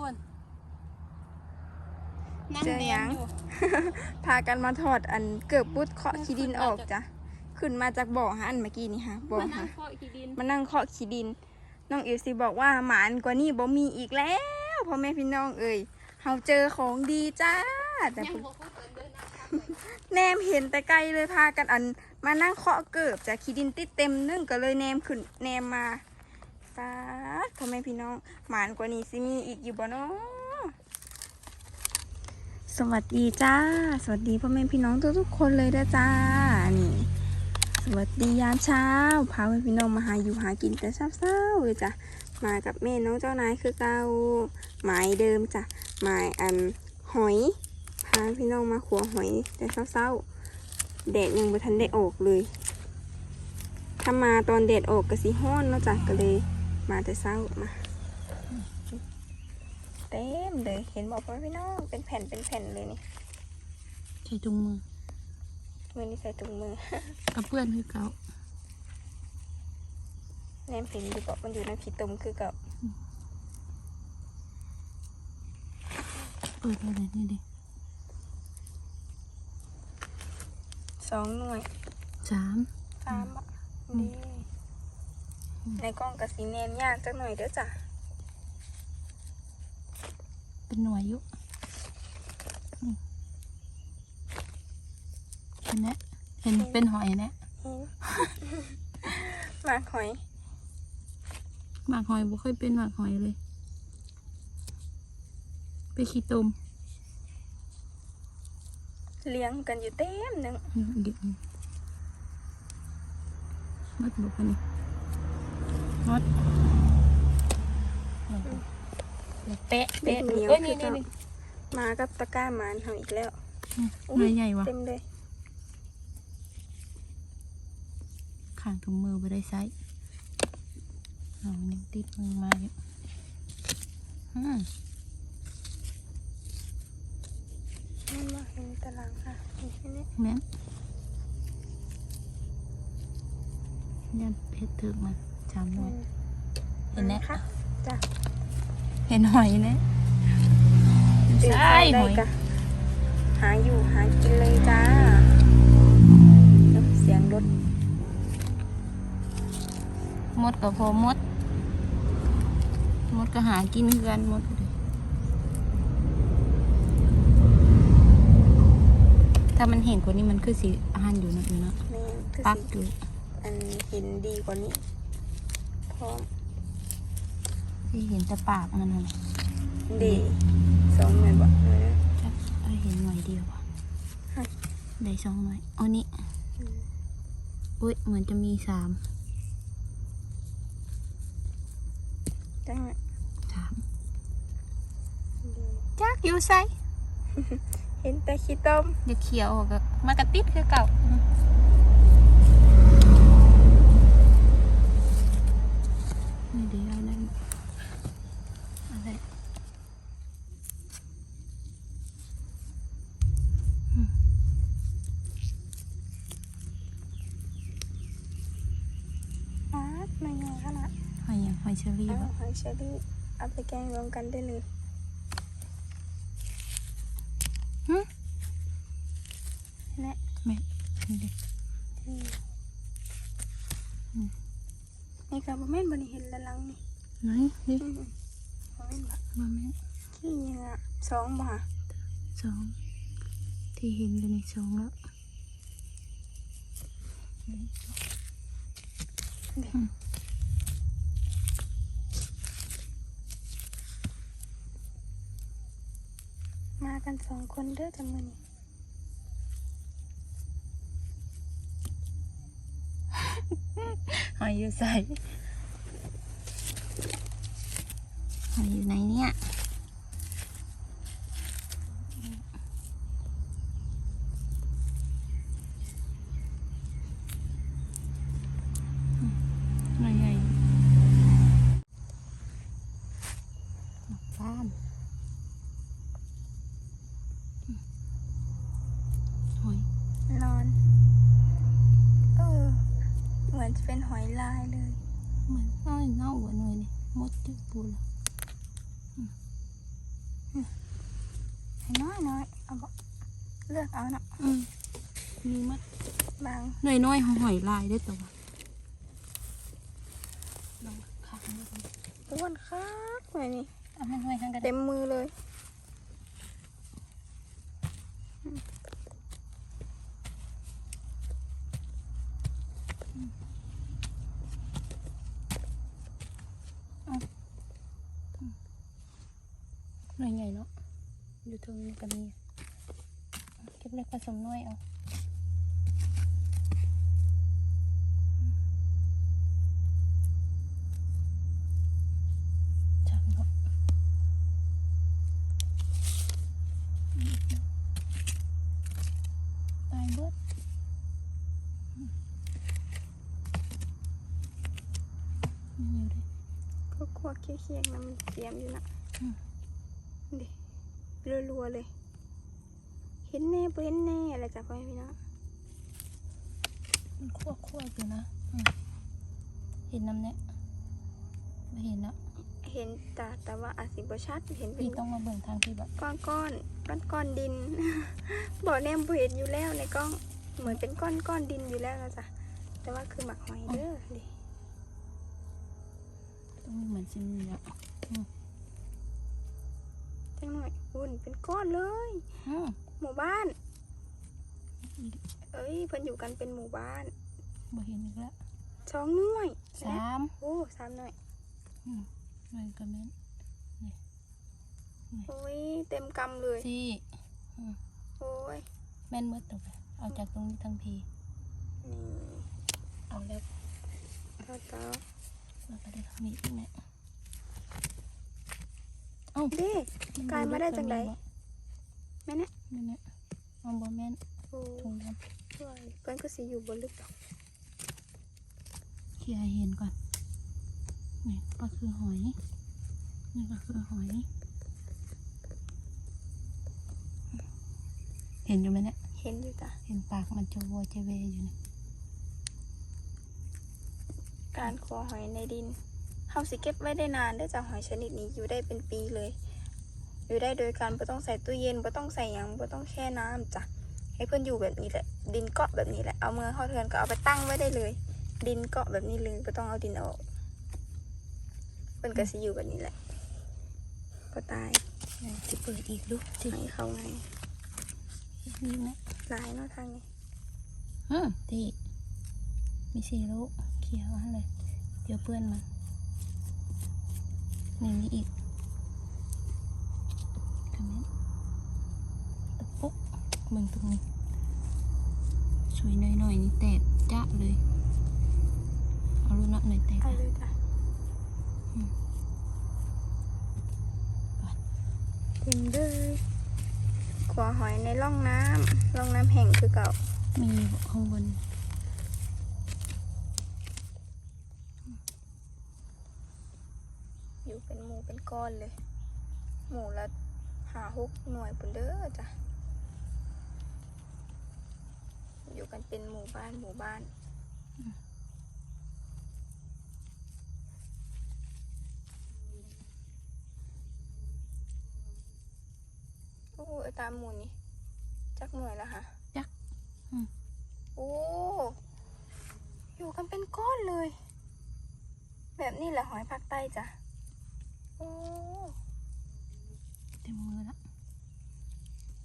พูนนั่งเจอแดหยังงอยู่ พากันมาถอดอันเกือบปุดเคาะขี้ดินออกจ้ะขึ้นมาจากบ่อฮะอันเมื่อกี้นี่ฮะบ่อมานั่ฮะงเคาะขี้ดินมานั่งเคาะขี้ดิน น้องเอฟซีบอกว่าหมานกว่านี้บ่มีอีกแล้วพ่อแม่พี่น้องเอ่ยเฮาเจอของดีจ้าแต่ยังเพิ่น บ่พูดเดินเดินนะครับแนมเห็นแต่ไกลเลยพากันอันมานั่งเคาะเกือบจากขี้ดินติดเต็มนึ่งก็เลยแนมขึ้นแนมมาป้าด พ่อแม่พี่น้องหมานกว่านี้สิมีอีกอยู่บ่เนาะสวัสดีจ้า สวัสดีพ่อแม่พี่น้องทุกๆคนเลยนะจ้านี่สวัสดียามเช้าพาพี่น้องมาหาอยู่หากินแต่เช้าๆเลยจ้ะมากับแม่น้องเจ้านายคือเก่าหมายเดิมจ้ะหมายอันหอยพาพี่น้องมาขัวหอยแต่เช้าๆแดดยังไม่ทันได้ออกเลย ถ้ามาตอนแดดออกก็สิห้อนเนาะจ้ะก็เลย มาแต่เช้ามาเต็มเลยเห็นบอกว่าพี่น้องเป็นแผ่นเป็นแผ่นเลยนี่ใส่ถุงมือมือนี่ใส่ถุงมือกับเพื่อนคือเก่าแนมเห็นอยู่บอกมันอยู่ในขีตมคือกับเปิดอะไรนี่ดิสองหน่วยสามสามบะดี ในกล้องกับสีแนมยากจักหน่อยเด้อจ้ะ เป็นหน่วยอยุนี่เห็นไหมเห็นเป็นหอยนะเห็นหมากหอยหมากหอยบ่ค่อยเป็นหมากหอยเลย ไปขี้ตมเลี้ยงกันอยู่เต็มหนึ่งอืมอีกนิดมัดบอกกัน นี่มัดเป๊ะเป๊ะเหนียวเอ้ยคืนี่อนี่เจ้านี่มากับตะกร้าหมานเขาอีกแล้วหน่วยใหญ่วะเต็มเลยข้างถุงมือไปได้ไซส์เอามันยังติดมือมาอยู่อืมนั่นมาเห็นตารางค่ะเห็นแค่นี้แม่นยันเพชรถึกมา จำหน่อยเห็นไหมคะจ้ะเห็นหอยเนี่ยตื่นใช่เช้าหได้อยกะหาอยู่หากินเลยจ้าเสียงรถมดกับพอมด มดก็หากินคือกันมดก็ดีถ้ามันเห็นกว่านี้มันคือสีอาหารอยู่นะอยู่เนาะแม่คือปักสิอยู่อันเห็นดีกว่านี้ พร้อมที่เห็นแต่ปากมันน่ะดีสองหน่วยบ่หน่วยนะจักเอ้ยเห็นหน่อยเดียวอะค่ะได้สองหน่อยอันนี้อุ้ยเหมือนจะมีสามจังหวะสามดีจักอยู่ไซเห็นแต่ขี้ต้มอย่าเขียวออกอะมากระติดคือเก่า เอาวะหอยเชอรี่เอาไปแกงรวมกันได้เลยหึนะไม่นี่ดิอืมนี่ค่ะบ่แม่นบ่นี่เห็นละลังนี่ไหนดิอืมบ่แม่นบ่มาแม่ขี้ยังอะสองบ่ฮะสองที่เห็นกันในสองแล้วมากั กันสองคนเด้อจังมื้อนี่หอยอยู่ใส่หอยอยู่ไหนเนี่ยหอยใหญ่บ้านหอย นอน เออ เหมือนจะเป็นหอยลายเลย เหมือนน้อยเน่าหัวหน่อยนี่มดจุดปูแล้ว เลือกเอาเนาะอืมมีมัดบางหน่อยน้อยๆหอยลายได้ตัวลองขาดนิดนึงอ้วนคักหน่อยนี่เอาให้ห้อยข้างกันเต็มมือเลยหน่อยใหญ่เนาะอยู่ตรงนี้ก็มี เก็บเล็กผสมน้อยเอาจับเนาะตายเบิดอืมยังอยู่เลยก็ควักเคียงๆนะมันเตรียมอยู่นะอืมดิรัวๆเลย เห็นแน่บ่เห็นแน่อะไรจ้ะพ่อแม่พี่น้องมันคั่วคั่วอยู่นะอืมเห็นน้ำเนี่ยไม่เห็นละเห็นแต่แต่ว่าอาจสิบ่ชัดเห็นเป็พี่นต้องมาเบิ่งทางที่แบบก้อนก้อนก้อนก้อนๆดินบ่อแนมบ่เห็นอยู่แล้วในกล้องเหมือนเป็นก้อนก้อนๆดินอยู่แล้วนะจ๊ะแต่ว่าคือหมักหอยเด้อดิต้องมีเหมือนซิมีอะจังหน่อยอุ่นเป็นก้อนเลยอืม หมู่บ้าน เอ้ยเพิ่นอยู่กันเป็นหมู่บ้านบ่เห็นอีกแล้วสองหน่วยสามโอ้สามหน่วยอืมหน่อยก็แม่นโอ้ยเต็มกำเลยสี่โอ้ยแม่นเมื่อตัวไปเอาจากตรงนี้ทั้งทีนี่เอาแล้วต่อต่อเราก็ได้ทำนี้อีกเนี่ยเด้กลายมาได้จังได แม่เนี่ยนี่เนี่ยเอาบ่แม่นโอ้ถุงดยเพิ่นก็สิอยู่บนลึกดอกำเคลียร์ให้เห็นก่อนนี่ก็คือหอย นี่ก็คือหอย เห็นอยู่ไหมเนี่ยเห็นอยู่จ้ะเห็นปากมันจะโวจะเวอยู่เนี่ยการขอหอยในดินเฮาสิเก็บไว้ได้นานเด้อจ้ะหอยชนิดนี้อยู่ได้เป็นปีเลย อยู่ได้โดยการบ่ต้องใส่ตู้เย็นบ่ต้องใส่หยังบ่ต้องแช่น้ำจ้ะให้เพิ่นอยู่แบบนี้แหละ ดินเกาะแบบนี้แหละเอามือเข้าเทือนก็เอาไปตั้งไว้ได้เลย ดินเกาะแบบนี้เลยบ่ต้องเอาดินออกเพิ่นก็สิอยู่แบบนี้แหละก็ตายไหนจะเปิดอีกดูสิให้เขาไงนี่นะหลายเนาะทางนี้อืมตีมีสีลูกเขียวให้เลย เดี๋ยวเพื่อนมันนี่มีอีกคอมเมนต์ตะปุ๊ก เบิ่งตรงนี้ สวยหน่อยๆนี่แตกจ้าเลย เอาลูกนับหน่อยแตกเอาเลยจ้ะอืมเต็มเลยขวหอยในร่องน้ำร่องน้ำแห่งคือเก่า มีข้างบนอยู่เป็นหมูเป็นก้อนเลย หมูละหาหกหน่วยปุ่นเด้อจ้ะ อยู่กันเป็นหมู่บ้านหมู่บ้าน โอ้ยตามหมูนี่ จักหน่วยแล้วค่ะ จักอืมโอ้ อยู่กันเป็นก้อนเลย แบบนี้แหละหอยภาคใต้จ้ะ โอ้ เต็มมือละ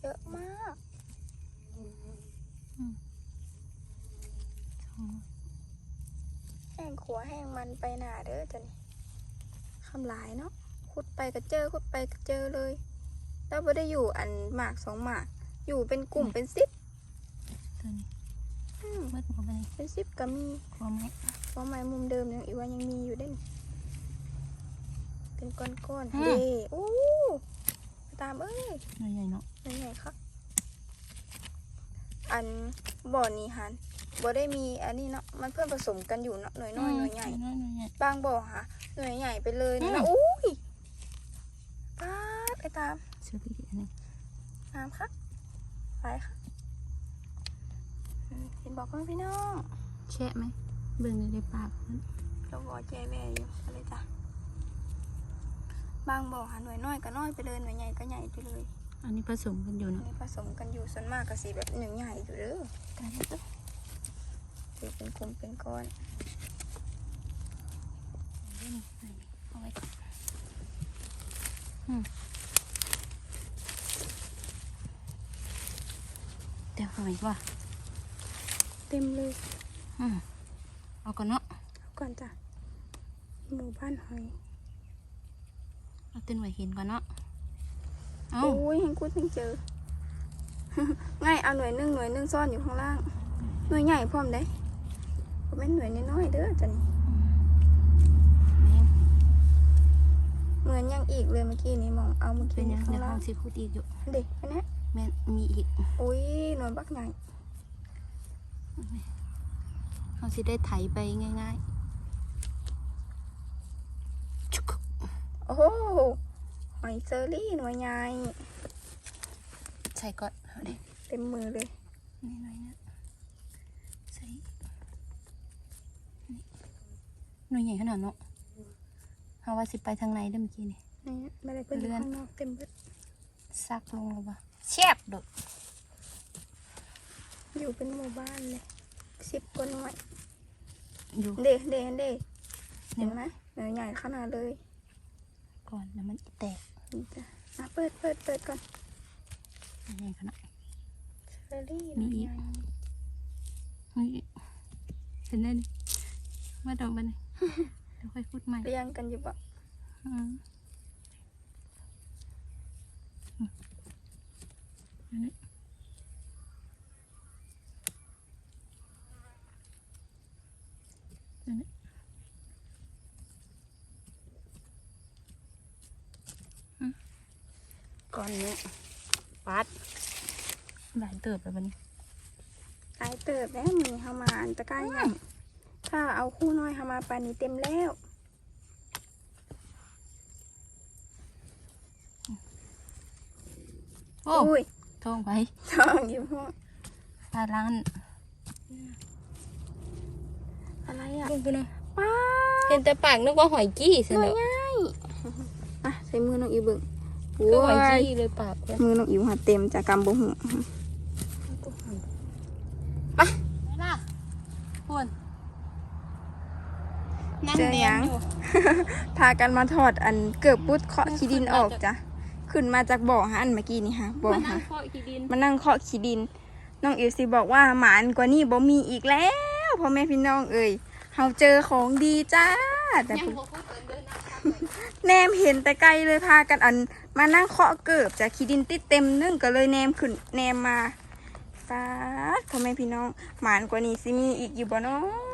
เยอะมาก สอง แห้ง ขัวแห้งมันไปหนาเด้อจ้ะนี่คำหลายเนาะขุดไปก็เจอขุดไปก็เจอเลย แล้วไม่ได้อยู่อันหมากสองหมาก อยู่เป็นกลุ่มเป็นสิบตัวนี้อืมเบิดหมดไปเลยเป็นสิบก็มีพอไหมเพราะไม้มุมเดิมยังอีกว่ายังมีอยู่เด้นเป็นก้อนๆอืมเด้โอ้ตามเอ้ยหน่อยใหญ่เนาะนั่นไงครับ อันบ่อนี้หัน บ่ได้มีอันนี้เนาะมันเพื่อนผสมกันอยู่เนาะหน่วยน้อยหน่วยใหญ่น้อยหน่วยใหญ่บางบ่อค่ะหน่วยใหญ่ไปเลยอืนะมอุ้ยปาดไอ้ตามเสื้อพี่อันนี้น้ำค่ะไปค่ะอืมเห็นบอกว่าพี่น้องแชะไหมเบิ่งในปากมันเราบ่อใจแม่อยู่อะไรจ้ะบางบ่อหาหน่วยน้อยก็น้อยไปเลยหน่วยใหญ่ก็ใหญ่ไปเลยอันนี้ผสมกันอยู่เนาะนี่ผสมกันอยู่ส่วนมากก็สีแบบหนึ่งใหญ่อยู่เด้อ กันเด้อสีเป็นกลุ่มเป็นก้อนเอาไว้ก่อนอืมเดี๋ยวหอยว่าเต็มเลยอืมเอาก่อนเนาะเอาก่อนจ้ะหมู่บ้านหอยเอาต้นไว้เห็นก่อนเนาะเอาโอ้ยเห็นกูถึงเจอ ง่ายเอาหน่วยหนึ่งหน่วยหนึ่งซ่อนอยู่ข้างล่าง หน่วยใหญ่พร้อมได้ ผมเป็นหน่วยน้อยๆเด้อจ้ะนี่แม่งเหมือนยังอีกเลยเมื่อกี้นี้มองเอาเมื่อเป็กี้นนี้ยังข้าเดี๋ยงวล่าห้งองสิพูดอีกอยู่เด็กอันเนี้ยแม่นมีอีกอุ้ยหน่วยบักใหญ่เขาสิได้ไถไปง่ายๆชุกโอ้โหหอยเซอรี่หน่วยใหญ่ใส่ก่อนเอาเลยเต็มมือเลยนี่หน่อยนะใส่นี่ หน่วยใหญ่ขนาดเนาะเขาว่าสิไปทางไหนเด้อเมื่อกี้นี่นี่ไม่ได้เพิ่นอยู่เลื่อนข้างนอกเต็มเบิดซักลงแล้ววะเชียบดอกอยู่เป็นหมู่บ้านเลยสิบกว่าหน่วยอยู่เด็เด็เด็เห็นไหมหน่วยใหญ่ขนาดเลย ก่อนแล้วมันแตกนี่จ้ะอะเปิดเปิดเปิดก่อนใหญ่ขนาดเซอรี่มีหน่วยอีกใหญ่เฮ้ยเห็นได้ดิมาดอกมันนี่ เดี๋ยวค่อยพูดใหม่เรียงกันอยู่ปะอืมอันนี้อันนี้ก่อนนี้ปัดหลายเติบแล้วบันนี้ ตายเติบแล้วมีเข้ามาอันตะกร้าย ใหญ่ถ้าเอาคู่น้อยเข้ามาปานนี้เต็มแล้วโอ้อุ้ยท้องไปท้องอยู่ห้องตาล้านอะไรอะลงไปเลยป้าเห็นแต่ปากนึกว่าหอยกี้สิหน่วเนยอะใหญ่อะใส่มือน้องอิวเบิ่งโอ้ก็หอยยกี้เลยปากเลยมือน้องอิวหาเต็มจากกำบุหูไม่ล่ะคุณ นั่งแดงอยู่พากันมาถอดอันเกือบปุดเคาะขี้ดินออกจ้ะขึ้นมาจากบ่อฮะอันเมื่อกี้นี่ฮะบ่อมานั่ฮะงเคาะขี้ดินมานั่งเคาะขี้ดิน น้องอิวสิบอกว่าหมานกว่านี้บ่มีอีกแล้วพ่อแม่พี่น้องเอ่ยเฮาเจอของดีจ้าแต่ยังผู้บอกว่าเกินเดินนะแนมเห็นแต่ไกลเลยพากันอัน มานั่งเคาะเกือบจากขี้ดินติดเต็มนึ่งก็เลยแนมขึ้นแนมมาฟาดพ่อแม่พี่น้องหมานกว่านี้สิมีอีกอยู่บ่เนาะ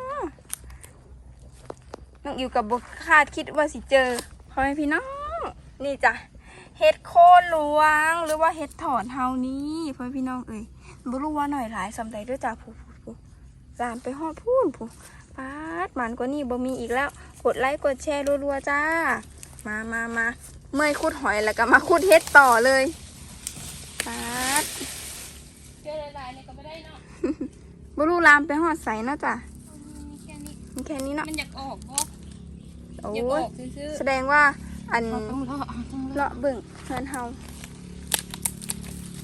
น้องอิวกับบคาดคิดว่าสิเจอพ่อแม่พี่น้องนี่จ้ะเห็ดโคนหลวงหรือว่าเห็ดถอนเฮานี้พ่อแม่พี่น้องเอ่ยบ่รู้ว่าหน่อยหลายสำใดด้วยจ้ะผู้ผู้ผู้ลามไปฮอดพูนผู้ปาดหมันกว่านี้บ่มีอีกแล้ว กดไลค์กดแชร์รัวๆจ้า มามามาเมื่อยคุดหอยแล้วก็มาคุดเห็ดต่อเลยปาดเจอหลายๆเนี่ยก็ไม่ได้เนาะบ่รู้ลามไปฮอดใสเนาะจ้ะมีแค่นี้มีแค่นี้เนาะมันอยากออกบ่ โอ้อยากอยอกซื่อแสดงว่าอันๆเราต้องเลาะต้องเลาะเลาะเบิ่งเฮือนเฮา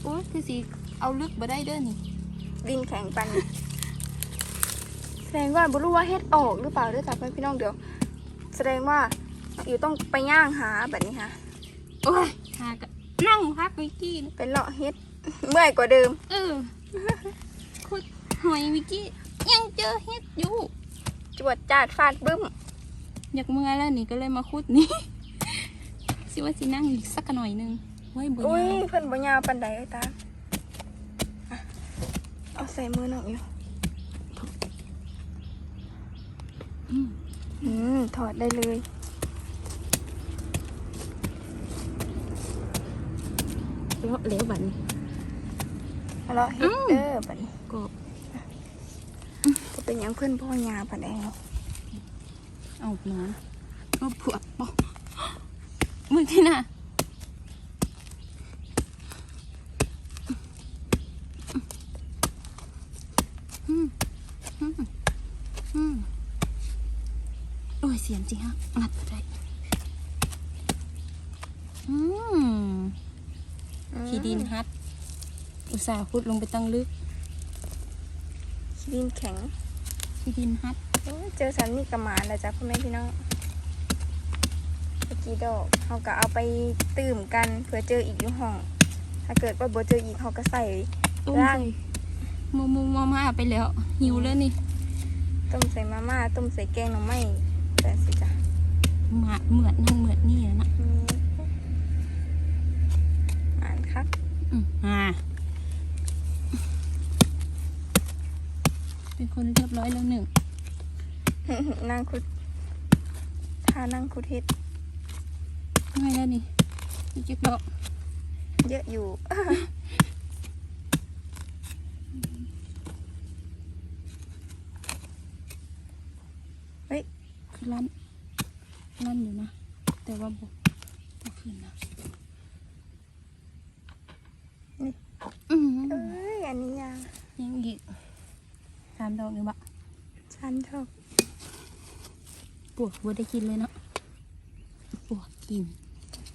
โอ้ยคือสิเอาลึกบ่ได้เด้อนี่ดินแข็งปันนี้แสดงว่าบ่รู้ว่าเฮ็ดออกหรือเปล่าเด้วยจ้ะเพื่อนพี่น้องเดี๋ยว แสดงว่าอยู่ต้องไปย่างหาแบบนี้ค่ะโอ้ยหากะนั่งพักวิกกี้นะไปเลาะเฮ็ดเมื่อยกว่าเดิม เออคุดหอยวิกกี้ยังเจอเฮ็ดอยู่ จวดจาดฟาดบึ้ม อยากเมื่อยแล้วนี่ก็เลยมาคุดนี่ สิว่าสินั่งอีกสักหน่อยหนึงไว้ยบ่อุ้ยยาวเพิ่นบ่ยาวปานใดเอ้ยตาอะเอาใส่มือน้องอยู่อืมอืมถอดได้เลยเลาะแล้วบัดนี้เลาะเฮ็ดเด้อบัดนี้ก็ก็เป็นหยังเพิ่นพ่อยาวปานใดเนาะ เอาหนอนเอาปวดบ่มึงที่น่ะอืมอืมอืมโอ้ยเสียงจริงฮะงัดไปได้อืมอืขี้ดินฮัด อุตส่าห์ขุดลงไปตั้งลึกขี้ดินแข็งขี้ดินฮัดโอ้ย เจอสันนี่กระหมาแล้วจ้ะพ่อแม่พี่น้องตะกี้ดอกเขาก็เอาไปตื่มกันเผื่อเจออีกอยู่ห้อง ถ้าเกิดว่าบ่เจออีกเขาก็ใส่ต้มร่างใส่มมมมามาไปแล้วหิวแล้วนี่ ต้มใส่มาม่าต้มใส่แกงหน่อไม้แต่สิจ้ะหมาเหมือนนั่นเหมือนนี่แล้วนะมีอ่านครับอืมอ่าเป็นคนเรียบร้อยแล้วหนึ่ง นั่งคุดท่านั่งคุดเฮ็ดง่ายแล้วนี่อีกเจ๊กดอกเยอะอยู่คือลั่นลั่นอยู่นะ แต่ว่าบอกบ่ขึ้นนะนี่อืมเอ้ยอันนี้ยังยังอีกสามดอกนี่บะฉันชอบป วกบ่ได้กินเลยเนาะปวกกิน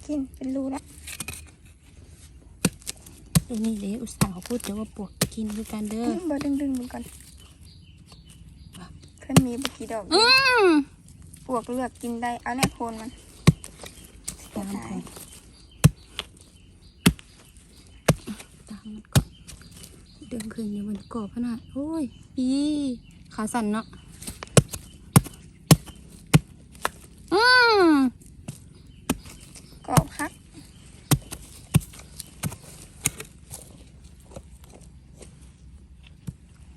กินเป็นรูแล้วตัวนี้เด้อุตส่าห์พูดแต่ว่าปวกกินคือกันเด้อเบอร์ดึงดึงๆมึงก่อนว่ะเพื่อนมีบุกี่ดอกอืมปวกเลือกกินได้ เอาแน่โคนมันตามก่อนตามมันก่อนเดินขึ้นอยู่บนกรอบขนาดโอ้ยอีขาสั่นเนาะอืม กรอบครับ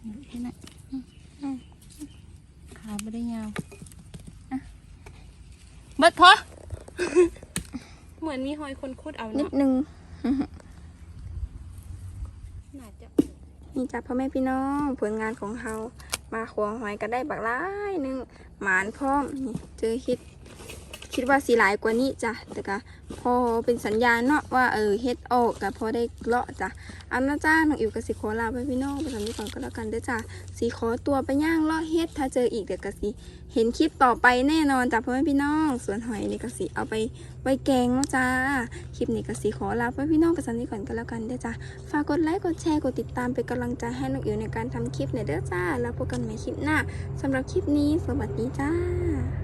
อยู่ที่ไหนอืมอืมขาไม่ได้ยาวอะเบิดพอ เหมือนมีหอยคนคุดเอานิดเนาะนึง น่าจะนี่จ้ะพ่อแม่พี่น้องผลงานของเรามาขัวหอยก็ได้บักหลายหนึงหมานพร้อมนี่เจอคิด คิดว่าสีหลายกว่านี้จ้ะแต่ก็พอเป็นสัญญาณเนาะว่าเออเฮ็ดออกก็พอได้เลาะจ้ะอานนะจ้าน้องอิวกับสีขอลาไปพี่น้องไปทำนี้ก่อนก็แล้วกันเด้อจ้ะสีขอตัวไปย่างเลาะเฮ็ดถ้าเจออีกเดี๋ยวก็สีเห็นคลิปต่อไปแน่นอนจ้ะพ่อแม่พี่น้องส่วนหอยนี่ก็สีเอาไปไว้แกงเนาะจ้าคลิปนี้ก็สีขอลาไปพี่น้องไปทำนี้ก่อนก็แล้วกันเด้อจ้ะฝากกดไลค์กดแชร์กดติดตามเป็นกำลังใจให้น้องอิ๋วในการทำคลิปในอยเด้อจ้าแล้วพบกันใหม่คลิปหน้าสำหรับคลิปนี้สวัสดีจ้า